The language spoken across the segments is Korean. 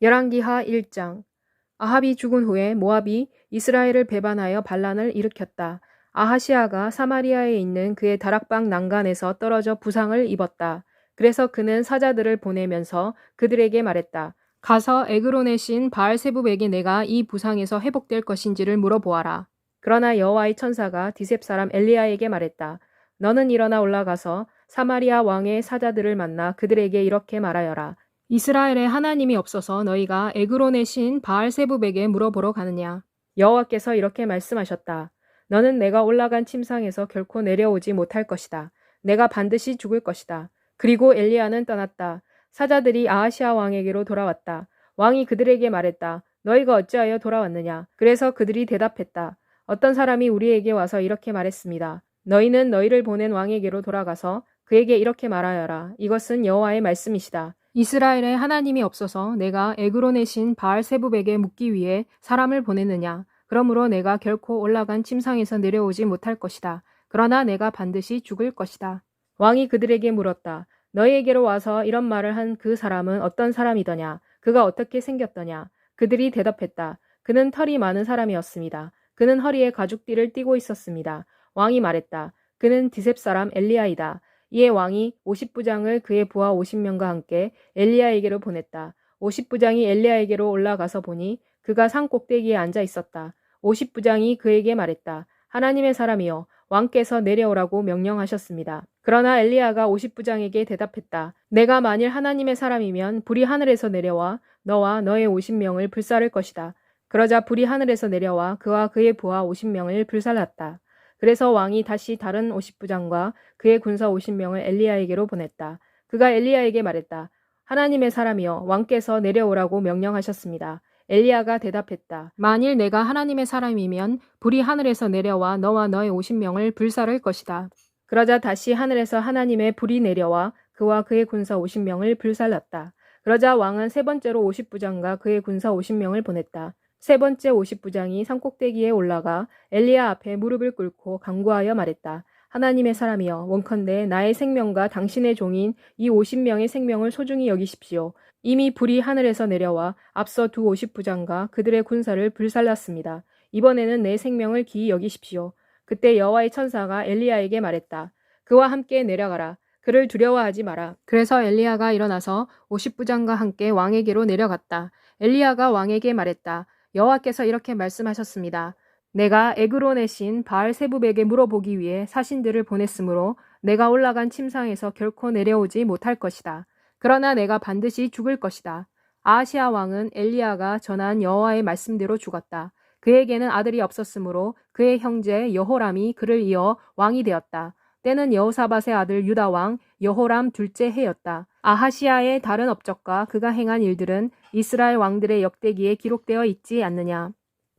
열왕기하 1장 아합이 죽은 후에 모압이 이스라엘을 배반하여 반란을 일으켰다. 아하시아가 사마리아에 있는 그의 다락방 난간에서 떨어져 부상을 입었다. 그래서 그는 사자들을 보내면서 그들에게 말했다. 가서 에그론의 신 바알세부에게 내가 이 부상에서 회복될 것인지를 물어보아라. 그러나 여호와의 천사가 디셉 사람 엘리야에게 말했다. 너는 일어나 올라가서 사마리아 왕의 사자들을 만나 그들에게 이렇게 말하여라. 이스라엘에 하나님이 없어서 너희가 에그론의 신 바알세부백에 물어보러 가느냐. 여호와께서 이렇게 말씀하셨다. 너는 내가 올라간 침상에서 결코 내려오지 못할 것이다. 내가 반드시 죽을 것이다. 그리고 엘리야는 떠났다. 사자들이 아하시아 왕에게로 돌아왔다. 왕이 그들에게 말했다. 너희가 어찌하여 돌아왔느냐? 그래서 그들이 대답했다. 어떤 사람이 우리에게 와서 이렇게 말했습니다. 너희는 너희를 보낸 왕에게로 돌아가서 그에게 이렇게 말하여라. 이것은 여호와의 말씀이시다. 이스라엘에 하나님이 없어서 내가 에그론의 신 바알세부백에 묻기 위해 사람을 보냈느냐. 그러므로 내가 결코 올라간 침상에서 내려오지 못할 것이다. 그러나 내가 반드시 죽을 것이다. 왕이 그들에게 물었다. 너희에게로 와서 이런 말을 한 그 사람은 어떤 사람이더냐? 그가 어떻게 생겼더냐? 그들이 대답했다. 그는 털이 많은 사람이었습니다. 그는 허리에 가죽띠를 띠고 있었습니다. 왕이 말했다. 그는 디셉 사람 엘리야이다. 이에 왕이 50부장을 그의 부하 50명과 함께 엘리야에게로 보냈다. 50부장이 엘리야에게로 올라가서 보니 그가 산 꼭대기에 앉아 있었다. 50부장이 그에게 말했다. 하나님의 사람이여 왕께서 내려오라고 명령하셨습니다. 그러나 엘리야가 50부장에게 대답했다. 내가 만일 하나님의 사람이면 불이 하늘에서 내려와 너와 너의 50명을 불사를 것이다. 그러자 불이 하늘에서 내려와 그와 그의 부하 50명을 불살랐다. 그래서 왕이 다시 다른 50부장과 그의 군사 50명을 엘리야에게로 보냈다. 그가 엘리야에게 말했다. 하나님의 사람이여 왕께서 내려오라고 명령하셨습니다. 엘리야가 대답했다. 만일 내가 하나님의 사람이면 불이 하늘에서 내려와 너와 너의 50명을 불살을 것이다. 그러자 다시 하늘에서 하나님의 불이 내려와 그와 그의 군사 50명을 불살랐다. 그러자 왕은 세 번째로 50부장과 그의 군사 50명을 보냈다. 세 번째 50부장이 산꼭대기에 올라가 엘리야 앞에 무릎을 꿇고 강구하여 말했다. 하나님의 사람이여 원컨대 나의 생명과 당신의 종인 이 50명의 생명을 소중히 여기십시오. 이미 불이 하늘에서 내려와 앞서 두 50부장과 그들의 군사를 불살랐습니다. 이번에는 내 생명을 기이 여기십시오. 그때 여호와의 천사가 엘리야에게 말했다. 그와 함께 내려가라. 그를 두려워하지 마라. 그래서 엘리야가 일어나서 50부장과 함께 왕에게로 내려갔다. 엘리야가 왕에게 말했다. 여호와께서 이렇게 말씀하셨습니다. 내가 에그론의 신 바알세부백에 물어보기 위해 사신들을 보냈으므로 내가 올라간 침상에서 결코 내려오지 못할 것이다. 그러나 내가 반드시 죽을 것이다. 아시아 왕은 엘리야가 전한 여호와의 말씀대로 죽었다. 그에게는 아들이 없었으므로 그의 형제 여호람이 그를 이어 왕이 되었다. 때는 여호사밧의 아들 유다 왕 여호람 둘째 해였다. 아하시아의 다른 업적과 그가 행한 일들은 이스라엘 왕들의 역대기에 기록되어 있지 않느냐.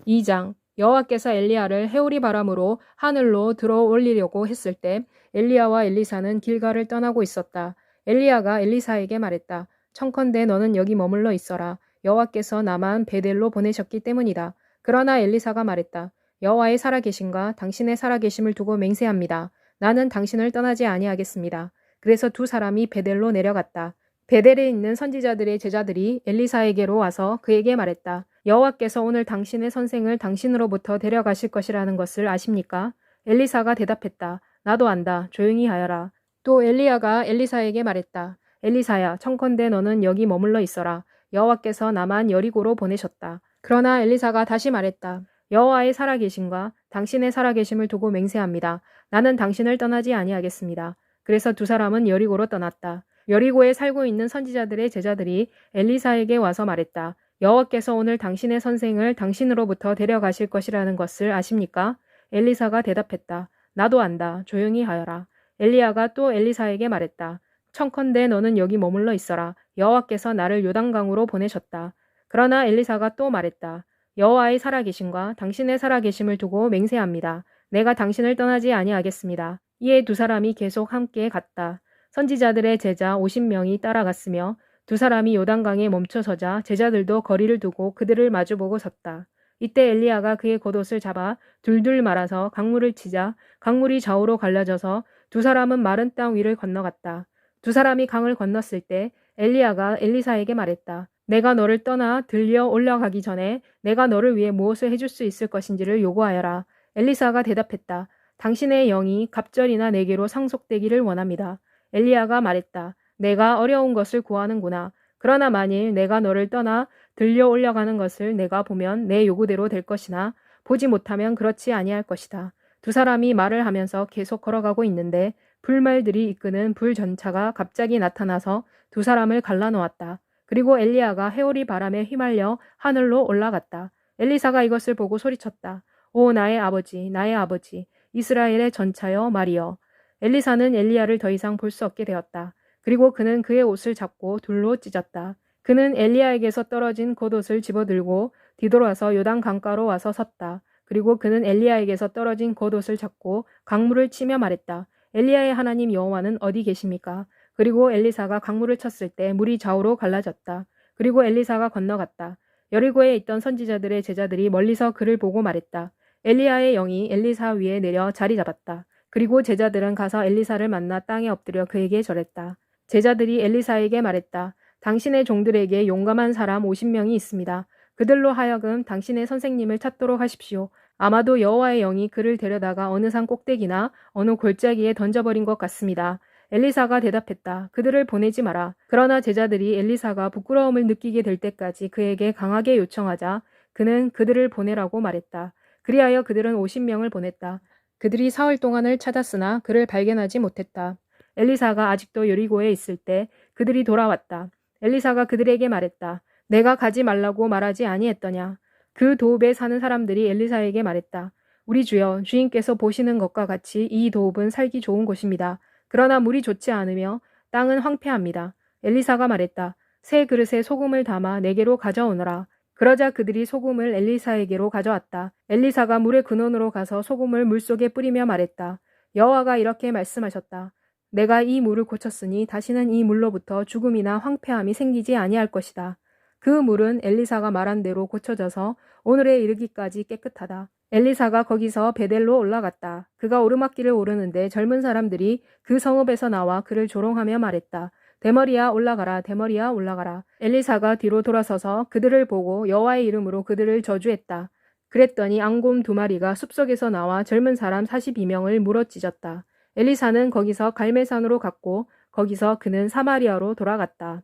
2장 여호와께서 엘리야를 해오리 바람으로 하늘로 들어 올리려고 했을 때 엘리야와 엘리사는 길가를 떠나고 있었다. 엘리야가 엘리사에게 말했다. 청컨대 너는 여기 머물러 있어라. 여호와께서 나만 베델로 보내셨기 때문이다. 그러나 엘리사가 말했다. 여호와의 살아계심과 당신의 살아계심을 두고 맹세합니다. 나는 당신을 떠나지 아니하겠습니다. 그래서 두 사람이 베델로 내려갔다. 베델에 있는 선지자들의 제자들이 엘리사에게로 와서 그에게 말했다. 여호와께서 오늘 당신의 선생을 당신으로부터 데려가실 것이라는 것을 아십니까? 엘리사가 대답했다. 나도 안다. 조용히 하여라. 또 엘리야가 엘리사에게 말했다. 엘리사야, 청컨대 너는 여기 머물러 있어라. 여호와께서 나만 여리고로 보내셨다. 그러나 엘리사가 다시 말했다. 여호와의 살아계심과 당신의 살아계심을 두고 맹세합니다. 나는 당신을 떠나지 아니하겠습니다. 그래서 두 사람은 여리고로 떠났다. 여리고에 살고 있는 선지자들의 제자들이 엘리사에게 와서 말했다. 여호와께서 오늘 당신의 선생을 당신으로부터 데려가실 것이라는 것을 아십니까? 엘리사가 대답했다. 나도 안다. 조용히 하여라. 엘리야가 또 엘리사에게 말했다. 청컨대 너는 여기 머물러 있어라. 여호와께서 나를 요단강으로 보내셨다. 그러나 엘리사가 또 말했다. 여호와의 살아계심과 당신의 살아계심을 두고 맹세합니다. 내가 당신을 떠나지 아니하겠습니다. 이에 두 사람이 계속 함께 갔다. 선지자들의 제자 50명이 따라갔으며 두 사람이 요단강에 멈춰 서자 제자들도 거리를 두고 그들을 마주보고 섰다. 이때 엘리야가 그의 겉옷을 잡아 둘둘 말아서 강물을 치자 강물이 좌우로 갈라져서 두 사람은 마른 땅 위를 건너갔다. 두 사람이 강을 건넜을 때 엘리야가 엘리사에게 말했다. 내가 너를 떠나 들려 올라가기 전에 내가 너를 위해 무엇을 해줄 수 있을 것인지를 요구하여라. 엘리사가 대답했다. 당신의 영이 갑절이나 내게로 상속되기를 원합니다. 엘리야가 말했다. 내가 어려운 것을 구하는구나. 그러나 만일 내가 너를 떠나 들려 올라가는 것을 내가 보면 내 요구대로 될 것이나 보지 못하면 그렇지 아니할 것이다. 두 사람이 말을 하면서 계속 걸어가고 있는데 불말들이 이끄는 불 전차가 갑자기 나타나서 두 사람을 갈라놓았다. 그리고 엘리야가 해오리 바람에 휘말려 하늘로 올라갔다. 엘리사가 이것을 보고 소리쳤다. 오 나의 아버지, 나의 아버지, 이스라엘의 전차여 말이여. 엘리사는 엘리야를 더 이상 볼 수 없게 되었다. 그리고 그는 그의 옷을 잡고 둘로 찢었다. 그는 엘리야에게서 떨어진 겉옷을 집어들고 뒤돌아서 요단 강가로 와서 섰다. 그리고 그는 엘리야에게서 떨어진 겉옷을 잡고 강물을 치며 말했다. 엘리야의 하나님 여호와는 어디 계십니까? 그리고 엘리사가 강물을 쳤을 때 물이 좌우로 갈라졌다. 그리고 엘리사가 건너갔다. 여리고에 있던 선지자들의 제자들이 멀리서 그를 보고 말했다. 엘리야의 영이 엘리사 위에 내려 자리 잡았다. 그리고 제자들은 가서 엘리사를 만나 땅에 엎드려 그에게 절했다. 제자들이 엘리사에게 말했다. 당신의 종들에게 용감한 사람 50명이 있습니다. 그들로 하여금 당신의 선생님을 찾도록 하십시오. 아마도 여호와의 영이 그를 데려다가 어느 산 꼭대기나 어느 골짜기에 던져버린 것 같습니다. 엘리사가 대답했다. 그들을 보내지 마라. 그러나 제자들이 엘리사가 부끄러움을 느끼게 될 때까지 그에게 강하게 요청하자 그는 그들을 보내라고 말했다. 그리하여 그들은 50명을 보냈다. 그들이 사흘 동안을 찾았으나 그를 발견하지 못했다. 엘리사가 아직도 여리고에 있을 때 그들이 돌아왔다. 엘리사가 그들에게 말했다. 내가 가지 말라고 말하지 아니했더냐. 그 도읍에 사는 사람들이 엘리사에게 말했다. 우리 주여 주인께서 보시는 것과 같이 이 도읍은 살기 좋은 곳입니다. 그러나 물이 좋지 않으며 땅은 황폐합니다. 엘리사가 말했다. 새 그릇에 소금을 담아 내게로 가져오너라. 그러자 그들이 소금을 엘리사에게로 가져왔다. 엘리사가 물의 근원으로 가서 소금을 물속에 뿌리며 말했다. 여호와가 이렇게 말씀하셨다. 내가 이 물을 고쳤으니 다시는 이 물로부터 죽음이나 황폐함이 생기지 아니할 것이다. 그 물은 엘리사가 말한 대로 고쳐져서 오늘에 이르기까지 깨끗하다. 엘리사가 거기서 베델로 올라갔다. 그가 오르막길을 오르는데 젊은 사람들이 그 성읍에서 나와 그를 조롱하며 말했다. 대머리야 올라가라 대머리야 올라가라. 엘리사가 뒤로 돌아서서 그들을 보고 여호와의 이름으로 그들을 저주했다. 그랬더니 앙곰 두 마리가 숲속에서 나와 젊은 사람 42명을 물어찢었다. 엘리사는 거기서 갈매산으로 갔고 거기서 그는 사마리아로 돌아갔다.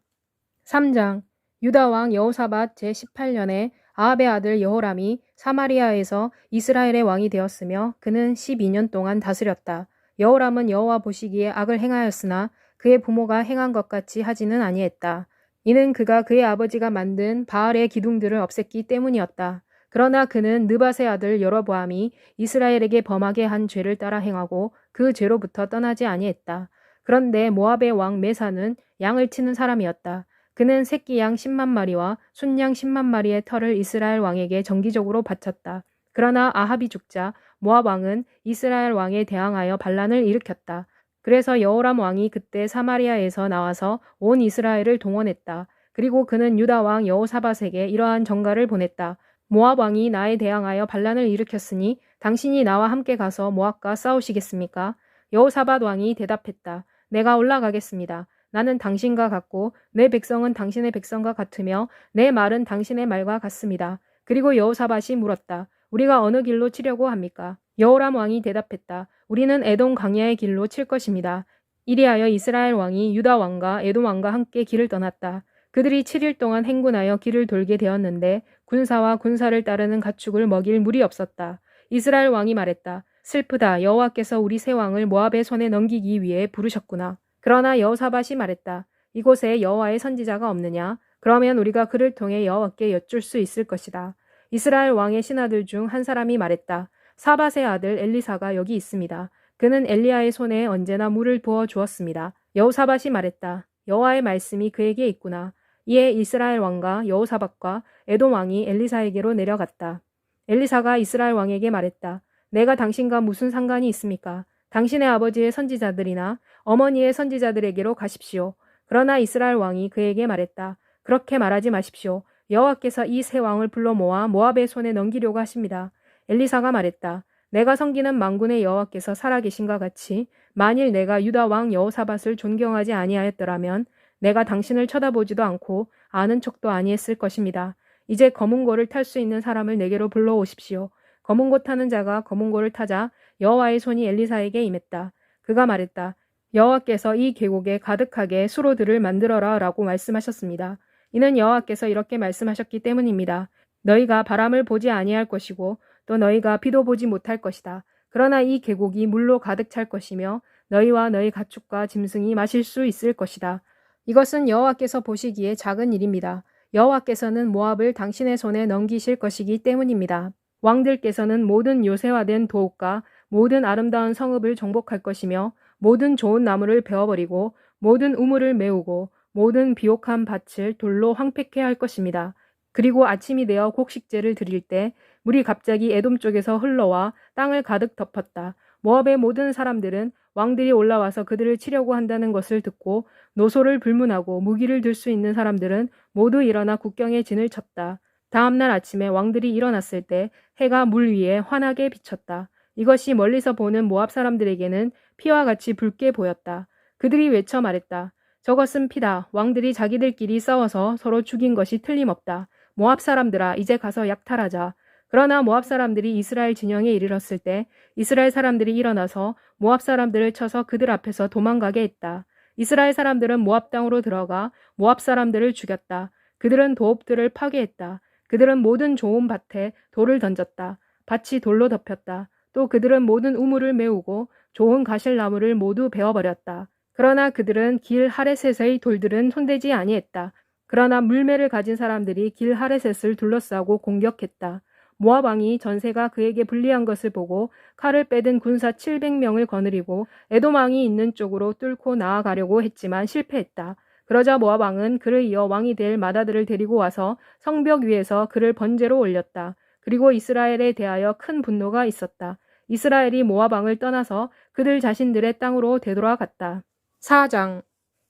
3장 유다 왕 여호사밧 제18년에 아합의 아들 여호람이 사마리아에서 이스라엘의 왕이 되었으며 그는 12년 동안 다스렸다. 여호람은 여호와 보시기에 악을 행하였으나 그의 부모가 행한 것 같이 하지는 아니했다. 이는 그가 그의 아버지가 만든 바알의 기둥들을 없앴기 때문이었다. 그러나 그는 느바의 아들 여로보암이 이스라엘에게 범하게 한 죄를 따라 행하고 그 죄로부터 떠나지 아니했다. 그런데 모압의 왕 메사는 양을 치는 사람이었다. 그는 새끼 양 10만 마리와 순양 10만 마리의 털을 이스라엘 왕에게 정기적으로 바쳤다. 그러나 아합이 죽자 모압 왕은 이스라엘 왕에 대항하여 반란을 일으켰다. 그래서 여호람 왕이 그때 사마리아에서 나와서 온 이스라엘을 동원했다. 그리고 그는 유다 왕 여호사밧에게 이러한 정가를 보냈다. 모압 왕이 나에 대항하여 반란을 일으켰으니 당신이 나와 함께 가서 모압과 싸우시겠습니까? 여호사밧 왕이 대답했다. 내가 올라가겠습니다. 나는 당신과 같고 내 백성은 당신의 백성과 같으며 내 말은 당신의 말과 같습니다. 그리고 여호사밧이 물었다. 우리가 어느 길로 치려고 합니까? 여호람 왕이 대답했다. 우리는 에돔 강야의 길로 칠 것입니다. 이리하여 이스라엘 왕이 유다 왕과 에돔 왕과 함께 길을 떠났다. 그들이 7일 동안 행군하여 길을 돌게 되었는데 군사와 군사를 따르는 가축을 먹일 물이 없었다. 이스라엘 왕이 말했다. 슬프다. 여호와께서 우리 세 왕을 모압의 손에 넘기기 위해 부르셨구나. 그러나 여호사밧이 말했다. 이곳에 여호와의 선지자가 없느냐? 그러면 우리가 그를 통해 여호와께 여쭐 수 있을 것이다. 이스라엘 왕의 신하들 중 한 사람이 말했다. 사밧의 아들 엘리사가 여기 있습니다. 그는 엘리야의 손에 언제나 물을 부어 주었습니다. 여호사밧이 말했다. 여호와의 말씀이 그에게 있구나. 이에 이스라엘 왕과 여호사밧과 에돔 왕이 엘리사에게로 내려갔다. 엘리사가 이스라엘 왕에게 말했다. 내가 당신과 무슨 상관이 있습니까? 당신의 아버지의 선지자들이나 어머니의 선지자들에게로 가십시오. 그러나 이스라엘 왕이 그에게 말했다. 그렇게 말하지 마십시오. 여호와께서 이 세 왕을 불러 모아 모압의 손에 넘기려고 하십니다. 엘리사가 말했다. 내가 섬기는 망군의 여호와께서 살아계신과 같이 만일 내가 유다 왕 여호사밧을 존경하지 아니하였더라면 내가 당신을 쳐다보지도 않고 아는 척도 아니했을 것입니다. 이제 검은 고를 탈 수 있는 사람을 내게로 불러오십시오. 검은 고 타는 자가 검은 고를 타자 여호와의 손이 엘리사에게 임했다. 그가 말했다. 여호와께서 이 계곡에 가득하게 수로들을 만들어라 라고 말씀하셨습니다. 이는 여호와께서 이렇게 말씀하셨기 때문입니다. 너희가 바람을 보지 아니할 것이고 또 너희가 비도 보지 못할 것이다. 그러나 이 계곡이 물로 가득 찰 것이며 너희와 너희 가축과 짐승이 마실 수 있을 것이다. 이것은 여호와께서 보시기에 작은 일입니다. 여호와께서는 모압을 당신의 손에 넘기실 것이기 때문입니다. 왕들께서는 모든 요새화된 도읍과 모든 아름다운 성읍을 정복할 것이며 모든 좋은 나무를 베어버리고 모든 우물을 메우고 모든 비옥한 밭을 돌로 황폐케 할 것입니다. 그리고 아침이 되어 곡식제를 드릴 때 물이 갑자기 에돔 쪽에서 흘러와 땅을 가득 덮었다. 모압의 모든 사람들은 왕들이 올라와서 그들을 치려고 한다는 것을 듣고 노소를 불문하고 무기를 들 수 있는 사람들은 모두 일어나 국경에 진을 쳤다. 다음 날 아침에 왕들이 일어났을 때 해가 물 위에 환하게 비쳤다. 이것이 멀리서 보는 모압 사람들에게는 피와 같이 붉게 보였다. 그들이 외쳐 말했다. 저것은 피다. 왕들이 자기들끼리 싸워서 서로 죽인 것이 틀림없다. 모압 사람들아, 이제 가서 약탈하자. 그러나 모압 사람들이 이스라엘 진영에 이르렀을 때 이스라엘 사람들이 일어나서 모압 사람들을 쳐서 그들 앞에서 도망가게 했다. 이스라엘 사람들은 모압 땅으로 들어가 모압 사람들을 죽였다. 그들은 도읍들을 파괴했다. 그들은 모든 좋은 밭에 돌을 던졌다. 밭이 돌로 덮였다. 또 그들은 모든 우물을 메우고 좋은 가실나무를 모두 베어버렸다. 그러나 그들은 길 하레셋의 돌들은 손대지 아니했다. 그러나 물매를 가진 사람들이 길 하레셋을 둘러싸고 공격했다. 모압 왕이 전세가 그에게 불리한 것을 보고 칼을 빼든 군사 700명을 거느리고 에돔 왕이 있는 쪽으로 뚫고 나아가려고 했지만 실패했다. 그러자 모압 왕은 그를 이어 왕이 될 마다들을 데리고 와서 성벽 위에서 그를 번제로 올렸다. 그리고 이스라엘에 대하여 큰 분노가 있었다. 이스라엘이 모압 왕을 떠나서 그들 자신들의 땅으로 되돌아갔다. 4장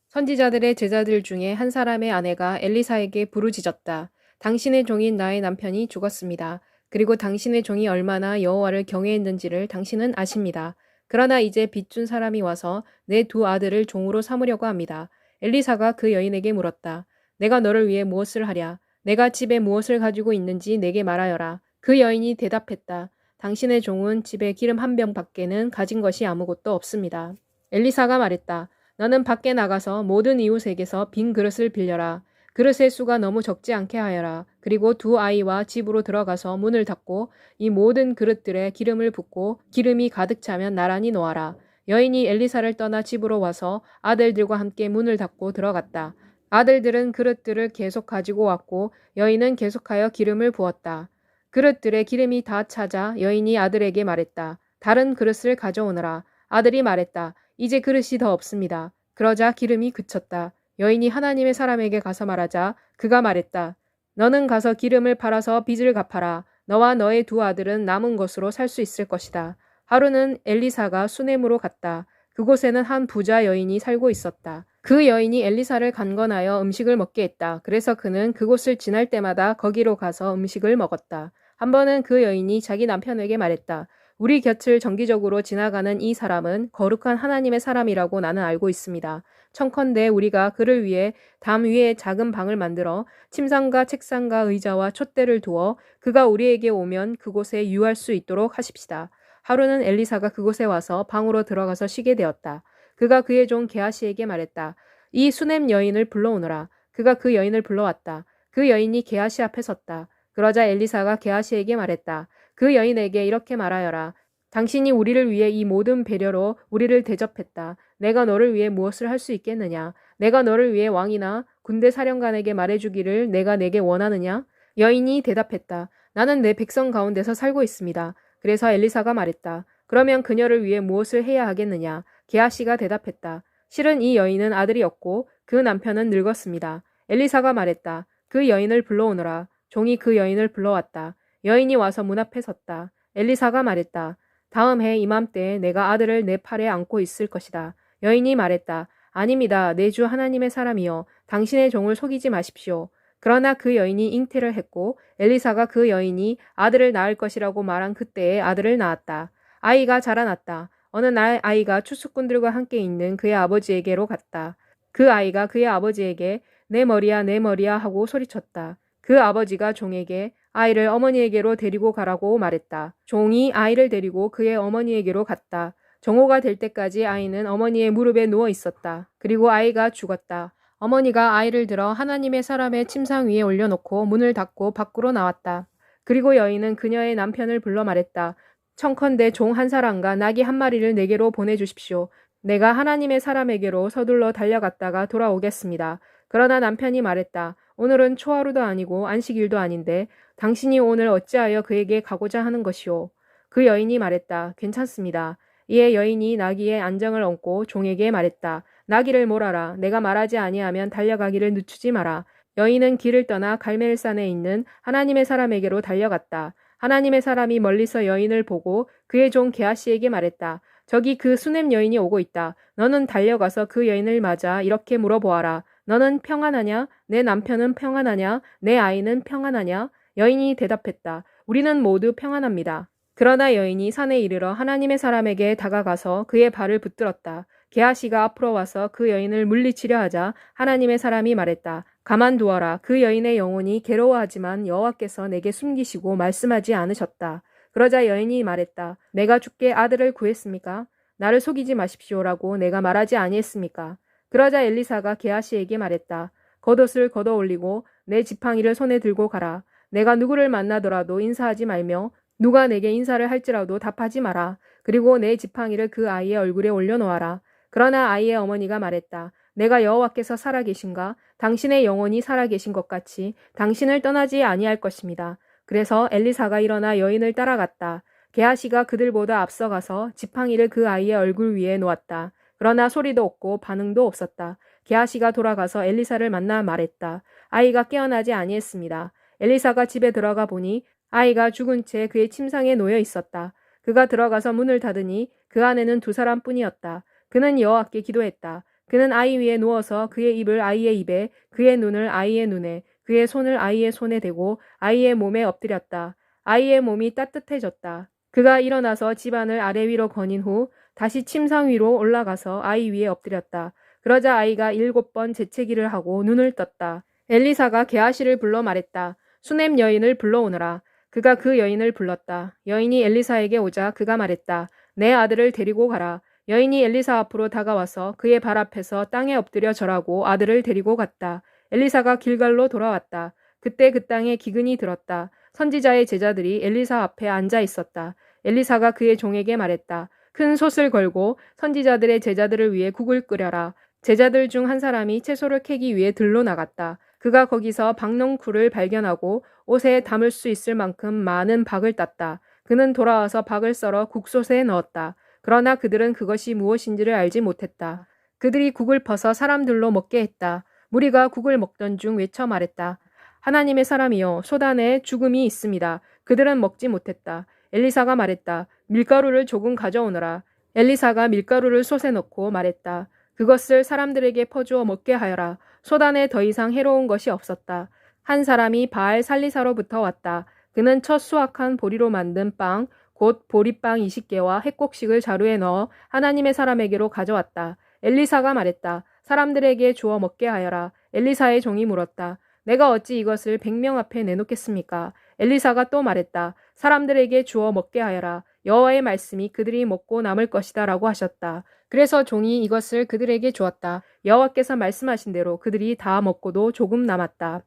선지자들의 제자들 중에 한 사람의 아내가 엘리사에게 부르짖었다. 당신의 종인 나의 남편이 죽었습니다. 그리고 당신의 종이 얼마나 여호와를 경외했는지를 당신은 아십니다. 그러나 이제 빚준 사람이 와서 내 두 아들을 종으로 삼으려고 합니다. 엘리사가 그 여인에게 물었다. 내가 너를 위해 무엇을 하랴? 내가 집에 무엇을 가지고 있는지 내게 말하여라. 그 여인이 대답했다. 당신의 종은 집에 기름 한 병 밖에는 가진 것이 아무것도 없습니다. 엘리사가 말했다. 너는 밖에 나가서 모든 이웃에게서 빈 그릇을 빌려라. 그릇의 수가 너무 적지 않게 하여라. 그리고 두 아이와 집으로 들어가서 문을 닫고 이 모든 그릇들에 기름을 붓고 기름이 가득 차면 나란히 놓아라. 여인이 엘리사를 떠나 집으로 와서 아들들과 함께 문을 닫고 들어갔다. 아들들은 그릇들을 계속 가지고 왔고 여인은 계속하여 기름을 부었다. 그릇들에 기름이 다 차자 여인이 아들에게 말했다. 다른 그릇을 가져오너라. 아들이 말했다. 이제 그릇이 더 없습니다. 그러자 기름이 그쳤다. 여인이 하나님의 사람에게 가서 말하자 그가 말했다. 너는 가서 기름을 팔아서 빚을 갚아라. 너와 너의 두 아들은 남은 것으로 살 수 있을 것이다. 하루는 엘리사가 수넴으로 갔다. 그곳에는 한 부자 여인이 살고 있었다. 그 여인이 엘리사를 간건하여 음식을 먹게 했다. 그래서 그는 그곳을 지날 때마다 거기로 가서 음식을 먹었다. 한 번은 그 여인이 자기 남편에게 말했다. 우리 곁을 정기적으로 지나가는 이 사람은 거룩한 하나님의 사람이라고 나는 알고 있습니다. 청컨대 우리가 그를 위해 담 위에 작은 방을 만들어 침상과 책상과 의자와 촛대를 두어 그가 우리에게 오면 그곳에 유할 수 있도록 하십시다. 하루는 엘리사가 그곳에 와서 방으로 들어가서 쉬게 되었다. 그가 그의 종 게하시에게 말했다. 이 수넴 여인을 불러오너라. 그가 그 여인을 불러왔다. 그 여인이 게하시 앞에 섰다. 그러자 엘리사가 게하시에게 말했다. 그 여인에게 이렇게 말하여라. 당신이 우리를 위해 이 모든 배려로 우리를 대접했다. 내가 너를 위해 무엇을 할 수 있겠느냐? 내가 너를 위해 왕이나 군대 사령관에게 말해주기를 내가 내게 원하느냐? 여인이 대답했다. 나는 내 백성 가운데서 살고 있습니다. 그래서 엘리사가 말했다. 그러면 그녀를 위해 무엇을 해야 하겠느냐? 게하시가 대답했다. 실은 이 여인은 아들이 없고 그 남편은 늙었습니다. 엘리사가 말했다. 그 여인을 불러오너라. 종이 그 여인을 불러왔다. 여인이 와서 문 앞에 섰다. 엘리사가 말했다. 다음 해 이맘때에 내가 아들을 내 팔에 안고 있을 것이다. 여인이 말했다. 아닙니다. 내 주 하나님의 사람이여. 당신의 종을 속이지 마십시오. 그러나 그 여인이 잉태를 했고 엘리사가 그 여인이 아들을 낳을 것이라고 말한 그때에 아들을 낳았다. 아이가 자라났다. 어느 날 아이가 추수꾼들과 함께 있는 그의 아버지에게로 갔다. 그 아이가 그의 아버지에게 내 머리야 내 머리야 하고 소리쳤다. 그 아버지가 종에게 아이를 어머니에게로 데리고 가라고 말했다. 종이 아이를 데리고 그의 어머니에게로 갔다. 정오가 될 때까지 아이는 어머니의 무릎에 누워 있었다. 그리고 아이가 죽었다. 어머니가 아이를 들어 하나님의 사람의 침상 위에 올려놓고 문을 닫고 밖으로 나왔다. 그리고 여인은 그녀의 남편을 불러 말했다. 청컨대 종 한 사람과 나귀 한 마리를 내게로 보내주십시오. 내가 하나님의 사람에게로 서둘러 달려갔다가 돌아오겠습니다. 그러나 남편이 말했다. 오늘은 초하루도 아니고 안식일도 아닌데 당신이 오늘 어찌하여 그에게 가고자 하는 것이오. 그 여인이 말했다. 괜찮습니다. 이에 여인이 나귀의 안정을 얹고 종에게 말했다. 나귀를 몰아라. 내가 말하지 아니하면 달려가기를 늦추지 마라. 여인은 길을 떠나 갈멜산에 있는 하나님의 사람에게로 달려갔다. 하나님의 사람이 멀리서 여인을 보고 그의 종 게하시에게 말했다. 저기 그 수냄 여인이 오고 있다. 너는 달려가서 그 여인을 맞아 이렇게 물어보아라. 너는 평안하냐? 내 남편은 평안하냐? 내 아이는 평안하냐? 여인이 대답했다. 우리는 모두 평안합니다. 그러나 여인이 산에 이르러 하나님의 사람에게 다가가서 그의 발을 붙들었다. 게하시가 앞으로 와서 그 여인을 물리치려 하자 하나님의 사람이 말했다. 가만두어라. 그 여인의 영혼이 괴로워하지만 여호와께서 내게 숨기시고 말씀하지 않으셨다. 그러자 여인이 말했다. 내가 주께 아들을 구했습니까? 나를 속이지 마십시오라고 내가 말하지 아니했습니까? 그러자 엘리사가 게하시에게 말했다. 겉옷을 걷어 올리고 내 지팡이를 손에 들고 가라. 내가 누구를 만나더라도 인사하지 말며 누가 내게 인사를 할지라도 답하지 마라. 그리고 내 지팡이를 그 아이의 얼굴에 올려놓아라. 그러나 아이의 어머니가 말했다. 내가 여호와께서 살아계신가? 당신의 영혼이 살아계신 것 같이 당신을 떠나지 아니할 것입니다. 그래서 엘리사가 일어나 여인을 따라갔다. 게하시가 그들보다 앞서가서 지팡이를 그 아이의 얼굴 위에 놓았다. 그러나 소리도 없고 반응도 없었다. 게하시가 돌아가서 엘리사를 만나 말했다. 아이가 깨어나지 아니했습니다. 엘리사가 집에 들어가 보니 아이가 죽은 채 그의 침상에 놓여 있었다. 그가 들어가서 문을 닫으니 그 안에는 두 사람뿐이었다. 그는 여호와께 기도했다. 그는 아이 위에 누워서 그의 입을 아이의 입에, 그의 눈을 아이의 눈에, 그의 손을 아이의 손에 대고 아이의 몸에 엎드렸다. 아이의 몸이 따뜻해졌다. 그가 일어나서 집안을 아래 위로 거닌 후 다시 침상 위로 올라가서 아이 위에 엎드렸다. 그러자 아이가 일곱 번 재채기를 하고 눈을 떴다. 엘리사가 게하시를 불러 말했다. 수넴 여인을 불러오너라. 그가 그 여인을 불렀다. 여인이 엘리사에게 오자 그가 말했다. 내 아들을 데리고 가라. 여인이 엘리사 앞으로 다가와서 그의 발 앞에서 땅에 엎드려 절하고 아들을 데리고 갔다. 엘리사가 길갈로 돌아왔다. 그때 그 땅에 기근이 들었다. 선지자의 제자들이 엘리사 앞에 앉아 있었다. 엘리사가 그의 종에게 말했다. 큰 솥을 걸고 선지자들의 제자들을 위해 국을 끓여라. 제자들 중 한 사람이 채소를 캐기 위해 들로 나갔다. 그가 거기서 박농쿨을 발견하고 옷에 담을 수 있을 만큼 많은 박을 땄다. 그는 돌아와서 박을 썰어 국솥에 넣었다. 그러나 그들은 그것이 무엇인지를 알지 못했다. 그들이 국을 퍼서 사람들로 먹게 했다. 무리가 국을 먹던 중 외쳐 말했다. 하나님의 사람이여 소단에 죽음이 있습니다. 그들은 먹지 못했다. 엘리사가 말했다. 밀가루를 조금 가져오너라. 엘리사가 밀가루를 솥에 넣고 말했다. 그것을 사람들에게 퍼주어 먹게 하여라. 소단에 더 이상 해로운 것이 없었다. 한 사람이 바알 살리사로부터 왔다. 그는 첫 수확한 보리로 만든 빵, 곧 보리빵 20개와 핵곡식을 자루에 넣어 하나님의 사람에게로 가져왔다. 엘리사가 말했다. 사람들에게 주어 먹게 하여라. 엘리사의 종이 물었다. 내가 어찌 이것을 백명 앞에 내놓겠습니까? 엘리사가 또 말했다. 사람들에게 주어 먹게 하여라. 여호와의 말씀이 그들이 먹고 남을 것이다라고 하셨다. 그래서 종이 이것을 그들에게 주었다. 여호와께서 말씀하신 대로 그들이 다 먹고도 조금 남았다.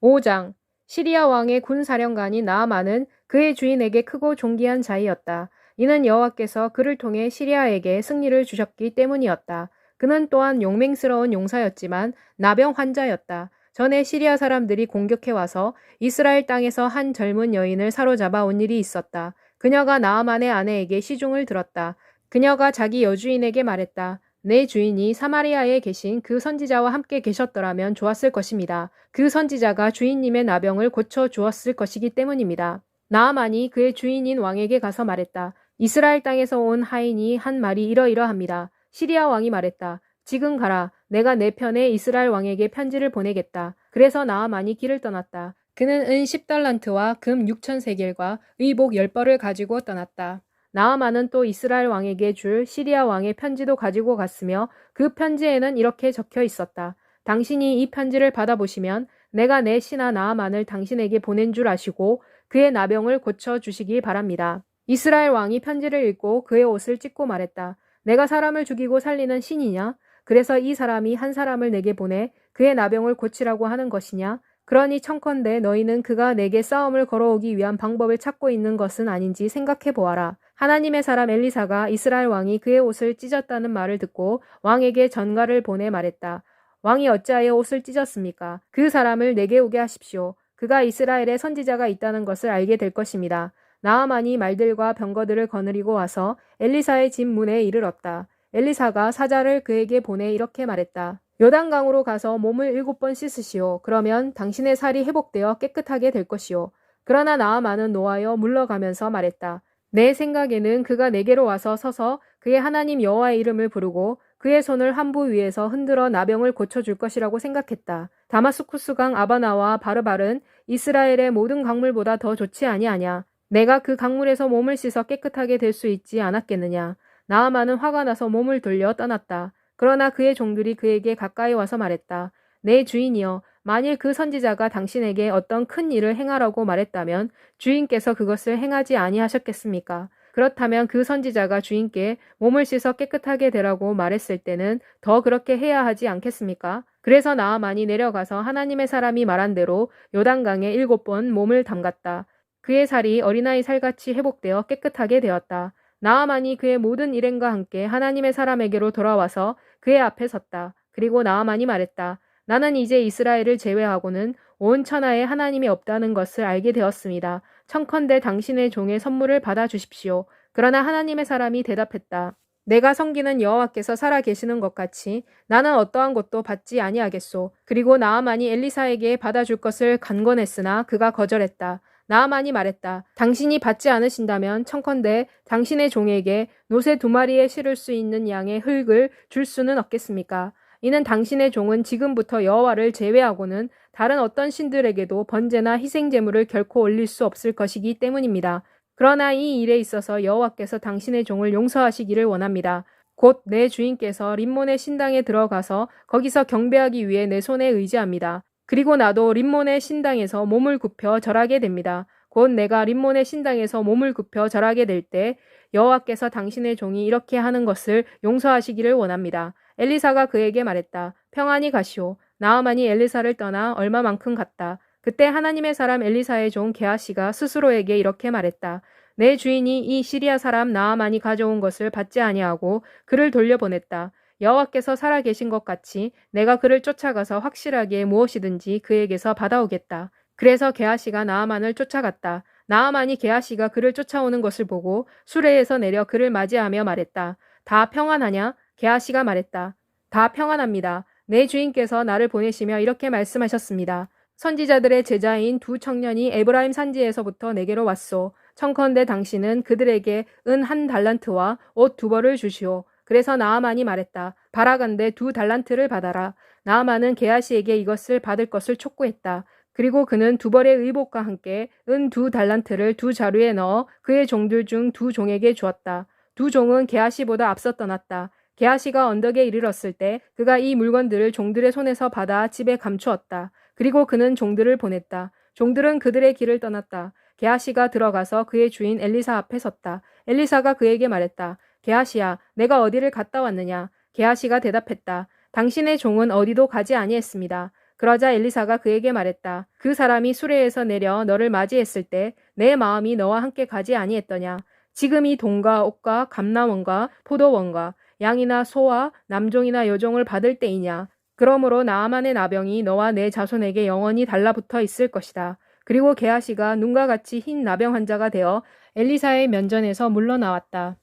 5장 시리아 왕의 군 사령관이 나아만은 그의 주인에게 크고 존귀한 자이었다. 이는 여호와께서 그를 통해 시리아에게 승리를 주셨기 때문이었다. 그는 또한 용맹스러운 용사였지만 나병 환자였다. 전에 시리아 사람들이 공격해 와서 이스라엘 땅에서 한 젊은 여인을 사로잡아 온 일이 있었다. 그녀가 나아만의 아내에게 시중을 들었다. 그녀가 자기 여주인에게 말했다. 내 주인이 사마리아에 계신 그 선지자와 함께 계셨더라면 좋았을 것입니다. 그 선지자가 주인님의 나병을 고쳐 주었을 것이기 때문입니다. 나아만이 그의 주인인 왕에게 가서 말했다. 이스라엘 땅에서 온 하인이 한 말이 이러이러합니다. 시리아 왕이 말했다. 지금 가라. 내가 내 편에 이스라엘 왕에게 편지를 보내겠다. 그래서 나아만이 길을 떠났다. 그는 은 10달란트와 금 6천 세겔과 의복 10벌을 가지고 떠났다. 나아만은 또 이스라엘 왕에게 줄 시리아 왕의 편지도 가지고 갔으며 그 편지에는 이렇게 적혀 있었다. 당신이 이 편지를 받아보시면 내가 내 신하 나아만을 당신에게 보낸 줄 아시고 그의 나병을 고쳐 주시기 바랍니다. 이스라엘 왕이 편지를 읽고 그의 옷을 찢고 말했다. 내가 사람을 죽이고 살리는 신이냐? 그래서 이 사람이 한 사람을 내게 보내 그의 나병을 고치라고 하는 것이냐? 그러니 청컨대 너희는 그가 내게 싸움을 걸어오기 위한 방법을 찾고 있는 것은 아닌지 생각해 보아라. 하나님의 사람 엘리사가 이스라엘 왕이 그의 옷을 찢었다는 말을 듣고 왕에게 전가를 보내 말했다. 왕이 어찌하여 옷을 찢었습니까? 그 사람을 내게 오게 하십시오. 그가 이스라엘에 선지자가 있다는 것을 알게 될 것입니다. 나아만이 말들과 병거들을 거느리고 와서 엘리사의 집 문에 이르렀다. 엘리사가 사자를 그에게 보내 이렇게 말했다. 요단강으로 가서 몸을 일곱 번 씻으시오. 그러면 당신의 살이 회복되어 깨끗하게 될 것이오. 그러나 나아만은 노하여 물러가면서 말했다. 내 생각에는 그가 내게로 와서 서서 그의 하나님 여호와의 이름을 부르고 그의 손을 한부 위에서 흔들어 나병을 고쳐줄 것이라고 생각했다. 다마스쿠스강 아바나와 바르발은 이스라엘의 모든 강물보다 더 좋지 아니하냐. 내가 그 강물에서 몸을 씻어 깨끗하게 될 수 있지 않았겠느냐. 나아만은 화가 나서 몸을 돌려 떠났다. 그러나 그의 종들이 그에게 가까이 와서 말했다. 내 주인이여, 만일 그 선지자가 당신에게 어떤 큰 일을 행하라고 말했다면 주인께서 그것을 행하지 아니하셨겠습니까? 그렇다면 그 선지자가 주인께 몸을 씻어 깨끗하게 되라고 말했을 때는 더 그렇게 해야 하지 않겠습니까? 그래서 나아만이 내려가서 하나님의 사람이 말한 대로 요단강에 일곱 번 몸을 담갔다. 그의 살이 어린아이 살같이 회복되어 깨끗하게 되었다. 나아만이 그의 모든 일행과 함께 하나님의 사람에게로 돌아와서 그의 앞에 섰다. 그리고 나아만이 말했다. 나는 이제 이스라엘을 제외하고는 온 천하에 하나님이 없다는 것을 알게 되었습니다. 청컨대 당신의 종의 선물을 받아 주십시오. 그러나 하나님의 사람이 대답했다. 내가 섬기는 여호와께서 살아 계시는 것 같이 나는 어떠한 것도 받지 아니하겠소. 그리고 나아만이 엘리사에게 받아줄 것을 간건했으나 그가 거절했다. 나아만이 말했다. 당신이 받지 않으신다면 청컨대 당신의 종에게 노새 두 마리에 실을 수 있는 양의 흙을 줄 수는 없겠습니까? 이는 당신의 종은 지금부터 여호와를 제외하고는 다른 어떤 신들에게도 번제나 희생 제물을 결코 올릴 수 없을 것이기 때문입니다. 그러나 이 일에 있어서 여호와께서 당신의 종을 용서하시기를 원합니다. 곧 내 주인께서 림몬의 신당에 들어가서 거기서 경배하기 위해 내 손에 의지합니다. 그리고 나도 림몬의 신당에서 몸을 굽혀 절하게 됩니다. 곧 내가 림몬의 신당에서 몸을 굽혀 절하게 될 때 여호와께서 당신의 종이 이렇게 하는 것을 용서하시기를 원합니다. 엘리사가 그에게 말했다. 평안히 가시오. 나아만이 엘리사를 떠나 얼마만큼 갔다. 그때 하나님의 사람 엘리사의 종 게하시가 스스로에게 이렇게 말했다. 내 주인이 이 시리아 사람 나아만이 가져온 것을 받지 아니하고 그를 돌려보냈다. 여호와께서 살아 계신 것 같이 내가 그를 쫓아가서 확실하게 무엇이든지 그에게서 받아오겠다. 그래서 게하시가 나아만을 쫓아갔다. 나아만이 게하시가 그를 쫓아오는 것을 보고 수레에서 내려 그를 맞이하며 말했다. 다 평안하냐? 게하시가 말했다. 다 평안합니다. 내 주인께서 나를 보내시며 이렇게 말씀하셨습니다. 선지자들의 제자인 두 청년이 에브라임 산지에서부터 내게로 왔소. 청컨대 당신은 그들에게 은 한 달란트와 옷 두 벌을 주시오. 그래서 나아만이 말했다. 바라간대 두 달란트를 받아라. 나아만은 게하시에게 이것을 받을 것을 촉구했다. 그리고 그는 두 벌의 의복과 함께 은 두 달란트를 두 자루에 넣어 그의 종들 중 두 종에게 주었다. 두 종은 게하시보다 앞서 떠났다. 게하시가 언덕에 이르렀을 때 그가 이 물건들을 종들의 손에서 받아 집에 감추었다. 그리고 그는 종들을 보냈다. 종들은 그들의 길을 떠났다. 게하시가 들어가서 그의 주인 엘리사 앞에 섰다. 엘리사가 그에게 말했다. 게하시야, 내가 어디를 갔다 왔느냐? 게하시가 대답했다. 당신의 종은 어디도 가지 아니했습니다. 그러자 엘리사가 그에게 말했다. 그 사람이 수레에서 내려 너를 맞이했을 때 내 마음이 너와 함께 가지 아니했더냐? 지금 이 돈과 옷과 감나원과 포도원과 양이나 소와 남종이나 여종을 받을 때이냐? 그러므로 나아만의 나병이 너와 내 자손에게 영원히 달라붙어 있을 것이다. 그리고 게하시가 눈과 같이 흰 나병 환자가 되어 엘리사의 면전에서 물러나왔다.